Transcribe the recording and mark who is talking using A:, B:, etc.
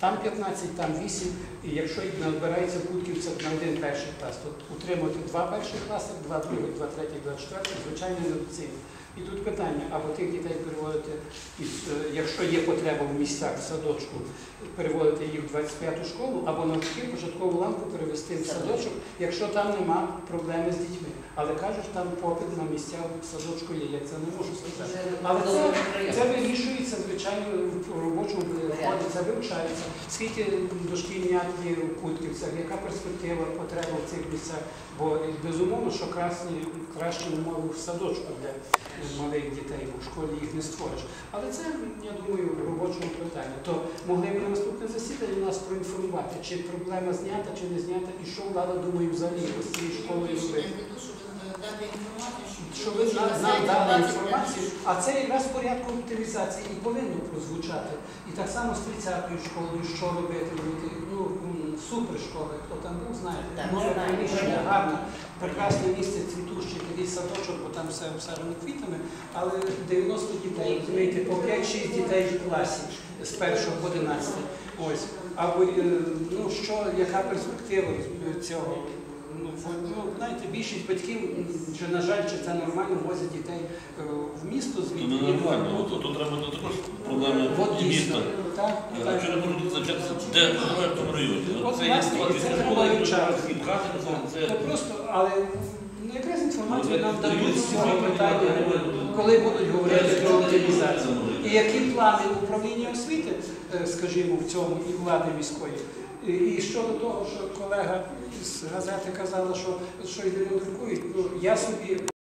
A: Там 15, там 8, і якщо набирається в Путківцях на один перший клас, то утримувати два перших класи, два других, два третіх, два четвертих, звичайно, недоцільно. І тут питання, або тих дітей переводити, е, якщо є потреба в місцях в садочку, переводити їх в 25-ту школу, або навпаки початкову ланку перевести в садочок, якщо там нема проблеми з дітьми. Але кажуть, там попит на місця в садочку є, я це не можу сказати. Але це, це вирішується, звичайно, в робочому ході, це вивчається. Скільки дошкільнят є у Путківцях, яка перспектива, потреба в цих місцях? Бо безумовно, що красні, кращі умови в садочку для малих дітей, бо в школі їх не створиш. Але це, я думаю, в робочому питанні. То могли б на наступне засідання нас проінформувати, чи проблема знята, чи не знята, і що влада думає взагалі з цією школою робити. Що ви нам, нам дали інформацію, а це якраз в порядку оптимізації і повинно прозвучати. І так само з 30-ю школою, що робити. Ну, м, супер школи, хто там був, знає.
B: Так,
A: Нове приміщення, гарне, прекрасне місце, цвітущий такий садочок, бо там все обсаджено квітами, але 90 дітей, розумієте, по 5-6 дітей в класі з 1 по 11. Ось. Або е, ну що, яка перспектива цього? Ну, ну, знаєте, більшість батьків, чи на жаль, чи це нормально, возять дітей е, в місто звідти.
C: Ну, не нормально, от тут треба ну, також проблеми
A: От
C: і
A: дійсно.
C: міста.
A: Так,
C: А
A: так.
C: Вчора можуть навчатися, де в тому районі.
A: От,
C: Це є
A: власне, і це
C: школи,
A: треба
C: і
A: вивчати.
C: і пхати, це- це
A: просто, але ну, якраз інформацію
C: Ну,
A: нам дадуть з цього питання, коли будуть говорити про оптимізацію. І які плани управління освіти, е, скажімо, в цьому і влади міської. І- щодо того, що колега з газети казала, що, що йде друкують, ну я собі